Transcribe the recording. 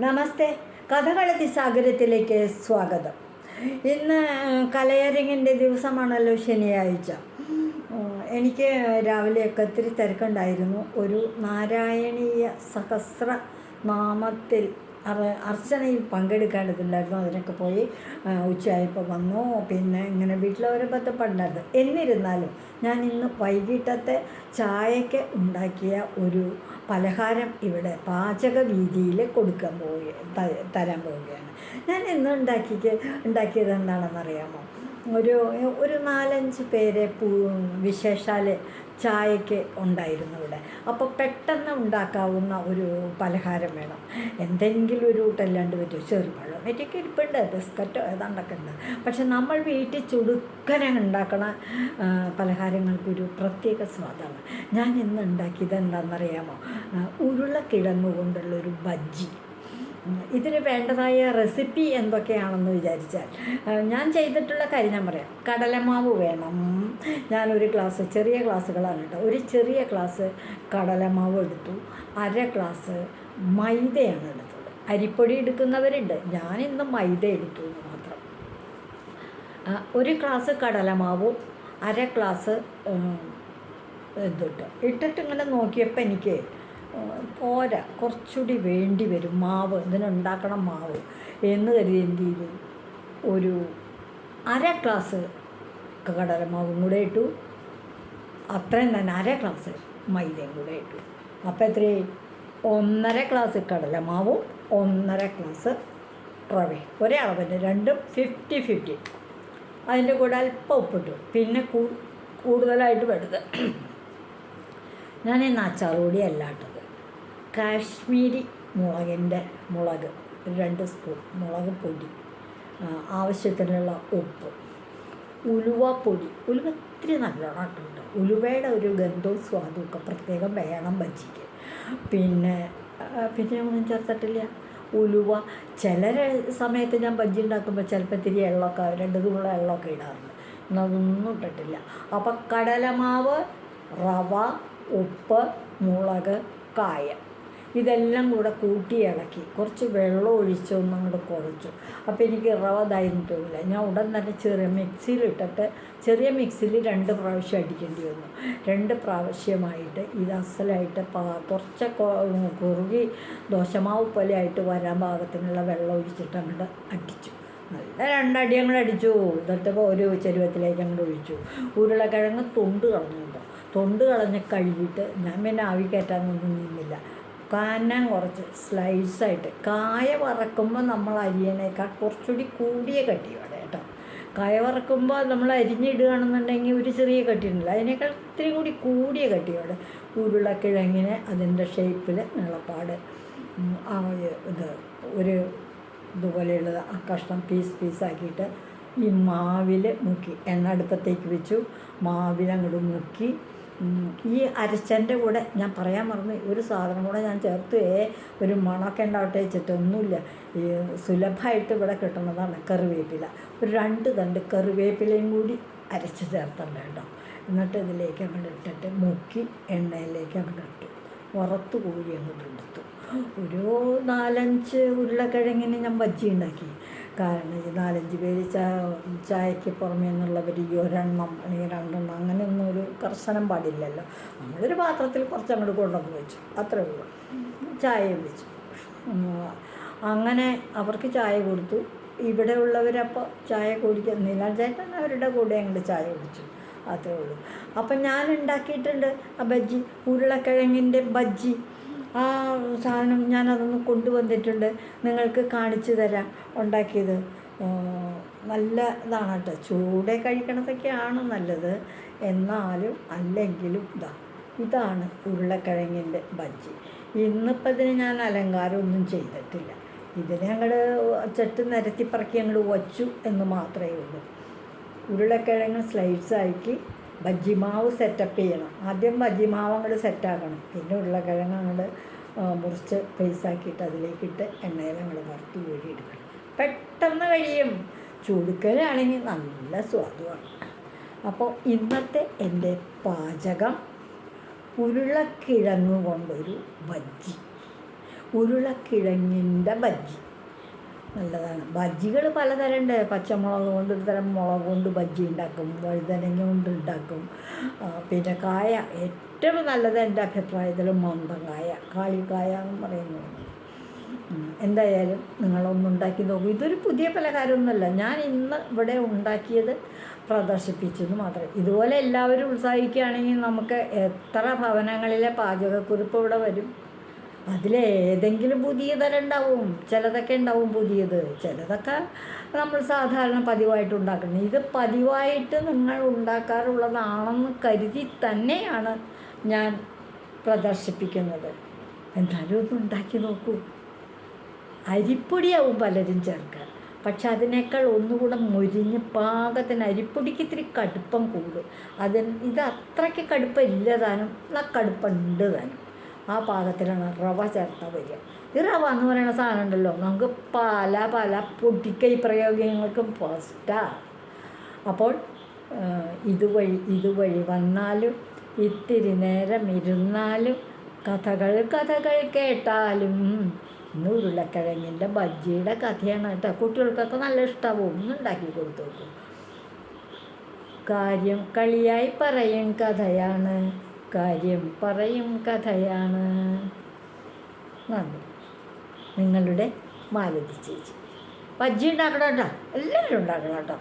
നമസ്തേ. കഥകളത്തി സാഗരത്തിലേക്ക് സ്വാഗതം. ഇന്ന് കലയരങ്ങിന്റെ ദിവസമാണല്ലോ ശനിയാഴ്ച. എനിക്ക് രാവിലെയൊക്കെ ഒത്തിരി തിരക്കുണ്ടായിരുന്നു. ഒരു നാരായണീയ സഹസ്ര നാമത്തിൽ അർച്ചനയിൽ പങ്കെടുക്കേണ്ടതുണ്ടായിരുന്നു അതിനൊക്കെ പോയി ഉച്ചയായപ്പോൾ വന്നു. പിന്നെ ഇങ്ങനെ വീട്ടിലോരോ ബന്ധപ്പെടുണ്ടായിരുന്നു എന്നിരുന്നാലും ഞാൻ ഇന്ന് വൈകിട്ടത്തെ ചായക്ക് ഉണ്ടാക്കിയ ഒരു പലഹാരം ഇവിടെ പാചക രീതിയിൽ കൊടുക്കാൻ പോവുക തരാൻ പോവുകയാണ്. ഞാൻ ഇന്ന് ഉണ്ടാക്കിക്ക് ഉണ്ടാക്കിയത് എന്താണെന്നറിയാമോ? ഒരു ഒരു നാലഞ്ച് പേരെ വിശേഷാൽ ചായക്ക് ഉണ്ടായിരുന്നു ഇവിടെ. അപ്പോൾ പെട്ടെന്ന് ഉണ്ടാക്കാവുന്ന ഒരു പലഹാരം വേണം. എന്തെങ്കിലും ഒരു ഊട്ടല്ലാണ്ട് പറ്റും ചെറുപഴം ഏറ്റൊക്കെ ഇരിപ്പുണ്ട് ബിസ്ക്കറ്റോ ഏതാണ്ടൊക്കെ ഉണ്ട്. പക്ഷെ നമ്മൾ വീട്ടിൽ ചുടുക്കനെ ഉണ്ടാക്കണ പലഹാരങ്ങൾക്കൊരു പ്രത്യേക സ്വാദാണ്. ഞാൻ ഇന്ന് ഉണ്ടാക്കിയത് എന്താണെന്നറിയാമോ? ഉരുളക്കിഴങ്ങ് കൊണ്ടുള്ളൊരു ബജ്ജി. ഇതിന് വേണ്ടതായ റെസിപ്പി എന്തൊക്കെയാണെന്ന് വിചാരിച്ചാൽ ഞാൻ ചെയ്തിട്ടുള്ള കാര്യം ഞാൻ പറയാം. കടലമാവ് വേണം. ഞാനൊരു ഗ്ലാസ് ചെറിയ ഗ്ലാസ്സുകളാണ് കേട്ടോ. ഒരു ചെറിയ ഗ്ലാസ് കടലമാവ് എടുത്തു. അര ഗ്ലാസ് മൈദയാണ് എടുത്തത്. അരിപ്പൊടി എടുക്കുന്നവരുണ്ട്. ഞാൻ ഇന്ന് മൈദ എടുത്തു എന്ന് മാത്രം. ഒരു ഗ്ലാസ് കടലമാവും അര ഗ്ലാസ് ഇതിട്ട് ഇട്ടിട്ട് ഇങ്ങനെ നോക്കിയപ്പോൾ എനിക്ക് പോരാ കുറച്ചുകൂടി വേണ്ടി വരും. മാവ് ഇതിനുണ്ടാക്കണം മാവ് എന്ന് കരുതി എന്ത് ചെയ്തു? ഒരു അര ഗ്ലാസ് കടലമാവും കൂടെ ഇട്ടു. അത്രയും തന്നെ അര ഗ്ലാസ് മൈദയും കൂടെ ഇട്ടു. അപ്പോൾ എത്ര ഒന്നര ഗ്ലാസ് കടലമാവും ഒന്നര ഗ്ലാസ് റവയും. ഒരേ അളവിന്റെ രണ്ടും ഫിഫ്റ്റി ഫിഫ്റ്റി അതിന്റെ കൂടെ അല്പം ഉപ്പിട്ടു. പിന്നെ കൂടുതലായിട്ട് പെടുത് ഞാൻ ഇന്ന് അച്ചാർ കാശ്മീരി മുളകിന്റെ മുളക് രണ്ട് സ്പൂൺ മുളക് പൊടി. ആവശ്യത്തിനുള്ള ഉപ്പ്. ഉലുവപ്പൊടി ഉലുവ ഇത്തിരി നല്ലോണം ഇട്ടുണ്ട് ഉലുവയുടെ ഒരു ഗന്ധവും സ്വാദും ഒക്കെ പ്രത്യേകം വേണം ബജ്ജിക്ക് പിന്നെ പിന്നെ ഒന്നും ചേർത്തിട്ടില്ല. ഉലുവ. ചില സമയത്ത് ഞാൻ ബജ്ജി ഉണ്ടാക്കുമ്പോൾ ചിലപ്പോൾ ഇത്തിരി എള്ളമൊക്കെ രണ്ട് തുള്ള എള്ളമൊക്കെ ഇടാറുണ്ട്. എന്നതൊന്നും ഇട്ടിട്ടില്ല. അപ്പം കടലമാവ് റവ ഉപ്പ് മുളക് കായം. ഇതെല്ലാം കൂടെ കൂട്ടി ഇളക്കി. കുറച്ച് വെള്ളം ഒഴിച്ചൊന്നും അങ്ങോട്ട് കുഴച്ചു. അപ്പോൾ എനിക്ക് റവ ഇതായിരുന്നു തോന്നില്ല. ഞാൻ ഉടൻ തന്നെ ചെറിയ മിക്സിയിലിട്ടിട്ട് ചെറിയ മിക്സിയിൽ രണ്ട് പ്രാവശ്യം അടിക്കേണ്ടി വന്നു. രണ്ട് പ്രാവശ്യമായിട്ട് ഇത് അസലായിട്ട് കുറച്ച് കുറുകി ദോശമാവ് പോലെ ആയിട്ട് വരാൻ പാകത്തിനുള്ള വെള്ളം ഒഴിച്ചിട്ട് അങ്ങോട്ട് അടിച്ചു. നല്ല രണ്ടടി അങ്ങോട്ട് അടിച്ചു. എന്നിട്ട് ഒരു ചെരുവത്തിലേക്ക് അങ്ങോട്ട് ഒഴിച്ചു. ഉരുളക്കിഴങ്ങ് തൊണ്ട് കളഞ്ഞുണ്ടോ തൊണ്ട് കളഞ്ഞ് കഴുകിയിട്ട് ഞാൻ പിന്നെ ആവി കയറ്റാനൊന്നും നിന്നില്ല. കനം കുറച്ച് സ്ലൈസായിട്ട് കായ വറക്കുമ്പോൾ നമ്മൾ അരിയണേക്കാൾ കുറച്ചുകൂടി കൂടിയ കട്ടി വേണം കേട്ടോ. കായ വറക്കുമ്പോൾ നമ്മൾ അരിഞ്ഞിടുകയാണെന്നുണ്ടെങ്കിൽ ഒരു ചെറിയ കട്ടിയുണ്ടല്ലോ അതിനേക്കാൾ ഇത്തിരി കൂടി കൂടിയ കട്ടിയോടെ ഉരുളക്കിഴങ്ങിനെ അതിന്റെ ഷേപ്പിൽ നിളപ്പാട്. ആ ഇത് ഒരു ഇതുപോലെയുള്ളത് ആ കഷ്ണം പീസ് പീസാക്കിയിട്ട് ഈ മാവിൽ മുക്കി. എണ്ണ അടുപ്പത്തേക്ക് വെച്ചു. മാവിൽ അങ്ങോട്ട് മുക്കി. ഈ അരച്ചന്റെ കൂടെ ഞാൻ പറയാൻ മറന്നു. ഒരു സാധനം കൂടെ ഞാൻ ചേർത്ത്. ഒരു മണമൊക്കെ ഉണ്ടാവട്ടെ വെച്ചിട്ട്. ഒന്നുമില്ല. ഈ സുലഭമായിട്ട് ഇവിടെ കിട്ടുന്നതാണ് കറിവേപ്പില. ഒരു രണ്ട് തണ്ട് കറിവേപ്പിലയും കൂടി അരച്ച് ചേർത്തണ്ട കേട്ടോ. എന്നിട്ട് ഇതിലേക്ക് അങ്ങോട്ട് ഇട്ടിട്ട് മുക്കി എണ്ണയിലേക്ക് അങ്ങോട്ട് ഇട്ടു. വറുത്ത് കോഴി അങ്ങോട്ട് എടുത്തു. ഒരു നാലഞ്ച് ഉരുളക്കിഴങ്ങിന് ഞാൻ ബജ്ജി ഉണ്ടാക്കി. കാരണം ഈ നാലഞ്ച് പേര് ചായ ചായക്ക് പുറമേ നിന്നുള്ളവർ ഈ ഒരെണ്ണം അല്ലെങ്കിൽ രണ്ടെണ്ണം അങ്ങനെയൊന്നും കർശനം പാടില്ലല്ലോ. നമ്മളൊരു പാത്രത്തിൽ കുറച്ച് അങ്ങോട്ട് കൊണ്ടുവന്ന് വെച്ചു. അത്രേ ഉള്ളൂ. ചായയും വെച്ചു. അങ്ങനെ അവർക്ക് ചായ കൊടുത്തു. ഇവിടെ ഉള്ളവരപ്പോൾ ചായ കുടിക്കാൻ നീലാൽ ചേട്ടൻ അവരുടെ കൂടെ അങ്ങോട്ട് ചായ കുടിച്ചു. അത്രേ ഉള്ളൂ. അപ്പം ഞാൻ ഉണ്ടാക്കിയിട്ടുണ്ട് ആ ബജ്ജി. ഉരുളക്കിഴങ്ങിന്റെ ബജ്ജി. ആ സാധനം ഞാനതൊന്ന് കൊണ്ടുവന്നിട്ടുണ്ട്. നിങ്ങൾക്ക് കാണിച്ചു തരാം. ഉണ്ടാക്കിയത്. നല്ല ഇതാണ് കേട്ടോ ചൂടെ കഴിക്കണതൊക്കെയാണ് നല്ലത്. എന്നാലും അല്ലെങ്കിലും ഇതാ ഇതാണ് ഉരുളക്കിഴങ്ങിന്റെ ബജ്ജി. ഇന്നിപ്പോൾ ഇതിന് ഞാൻ അലങ്കാരമൊന്നും ചെയ്തിട്ടില്ല. ഇതിനെ അങ്ങോട്ട് ചെട്ട് നിരത്തി പറക്കി അങ്ങോട്ട് വച്ചു എന്ന് മാത്രമേ ഉള്ളൂ. ഉരുളക്കിഴങ്ങ് സ്ലൈസ് ആക്കി ബജ്ജിമാവ് സെറ്റപ്പ് ചെയ്യണം. ആദ്യം ബജ്ജിമാവ് അങ്ങോട്ട് സെറ്റാക്കണം പിന്നെ ഉരുളക്കിഴങ്ങ് അങ്ങോട്ട് മുറിച്ച് പേസാക്കിയിട്ട് അതിലേക്കിട്ട് എണ്ണയിൽ അങ്ങോട്ട് വറുത്ത് കോരി എടുക്കണം. പെട്ടെന്ന് കഴിയും. ചുടുക്കലാണെങ്കിൽ നല്ല സ്വാദുമാണ്. അപ്പോൾ ഇന്നത്തെ എന്റെ പാചകം ഉരുളക്കിഴങ്ങ് കൊണ്ടൊരു ബജ്ജി. ഉരുളക്കിഴങ്ങിന്റെ ബജ്ജി. നല്ലതാണ്. ബജ്ജികൾ പലതരം ഉണ്ട് പച്ചമുളക് കൊണ്ട് ഒരു തരം മുളക് കൊണ്ട് ബജ്ജി ഉണ്ടാക്കും. വഴുതനങ്ങ കൊണ്ട് ഉണ്ടാക്കും. പിന്നെ കായ. ഏറ്റവും നല്ലത് എന്റെ അഭിപ്രായത്തിൽ മന്ദം കായ. കാളിക്കായ എന്ന് പറയുന്നത്. എന്തായാലും നിങ്ങളൊന്ന് ഉണ്ടാക്കി നോക്കൂ. ഇതൊരു പുതിയ പലഹാരമൊന്നുമല്ല. ഞാൻ ഇന്ന് ഇവിടെ ഉണ്ടാക്കിയത് പ്രദർശിപ്പിച്ചെന്ന് മാത്രം. ഇതുപോലെ എല്ലാവരും ഉത്സാഹിക്കുകയാണെങ്കിൽ നമുക്ക് എത്ര ഭവനങ്ങളിലെ പാചകക്കുറിപ്പ് ഇവിടെ വരും? അതിലേതെങ്കിലും പുതിയ തരം ഉണ്ടാവും ചിലതൊക്കെ ഉണ്ടാവും പുതിയത്. ചിലതൊക്കെ നമ്മൾ സാധാരണ പതിവായിട്ട് ഉണ്ടാക്കുന്നത് ഇത് പതിവായിട്ട് നിങ്ങൾ ഉണ്ടാക്കാറുള്ളതാണെന്ന് കരുതി തന്നെയാണ് ഞാൻ പ്രദർശിപ്പിക്കുന്നത്. എന്തായാലും ഒന്ന് ഉണ്ടാക്കി നോക്കൂ. അരിപ്പൊടിയാവും പലരും ചേർക്കുക പക്ഷെ അതിനേക്കാൾ ഒന്നുകൂടെ മൊരിഞ്ഞ് പാകത്തിന് അരിപ്പൊടിക്ക് ഇത്തിരി കടുപ്പം കൂടും. അതിന് ഇത് അത്രയ്ക്ക് കടുപ്പം ഇല്ല താനും. എന്നാൽ കടുപ്പുണ്ട് താനും. ആ പാകത്തിലാണ് റവ ചേർത്താൽ വരിക. ഈ റവ എന്ന് പറയുന്ന സാധനം ഉണ്ടല്ലോ നമുക്ക് പല പല പൊടിക്കൈ പ്രയോഗങ്ങൾക്കും ഫസ്റ്റാണ് അപ്പോൾ ഇതുവഴി ഇതുവഴി വന്നാലും ഇത്തിരി നേരം ഇരുന്നാലും കഥകൾ കഥകൾ കേട്ടാലും ഇന്ന് ഉരുളക്കിഴങ്ങിന്റെ ബജ്ജിയുടെ കഥയാണ് കേട്ടോ. കുട്ടികൾക്കൊക്കെ നല്ല ഇഷ്ടമാവും ഒന്ന് ഉണ്ടാക്കി കൊടുത്തു നോക്കും. കാര്യം കളിയായി പറയും കഥയാണ്. കാര്യം പറയും കഥയാണ്. നന്ദി. നിങ്ങളുടെ മാലതി ചേച്ചി. ബജ്ജി ഉണ്ടാക്കണം കേട്ടോ. എല്ലാവരും ഉണ്ടാക്കണം കേട്ടോ.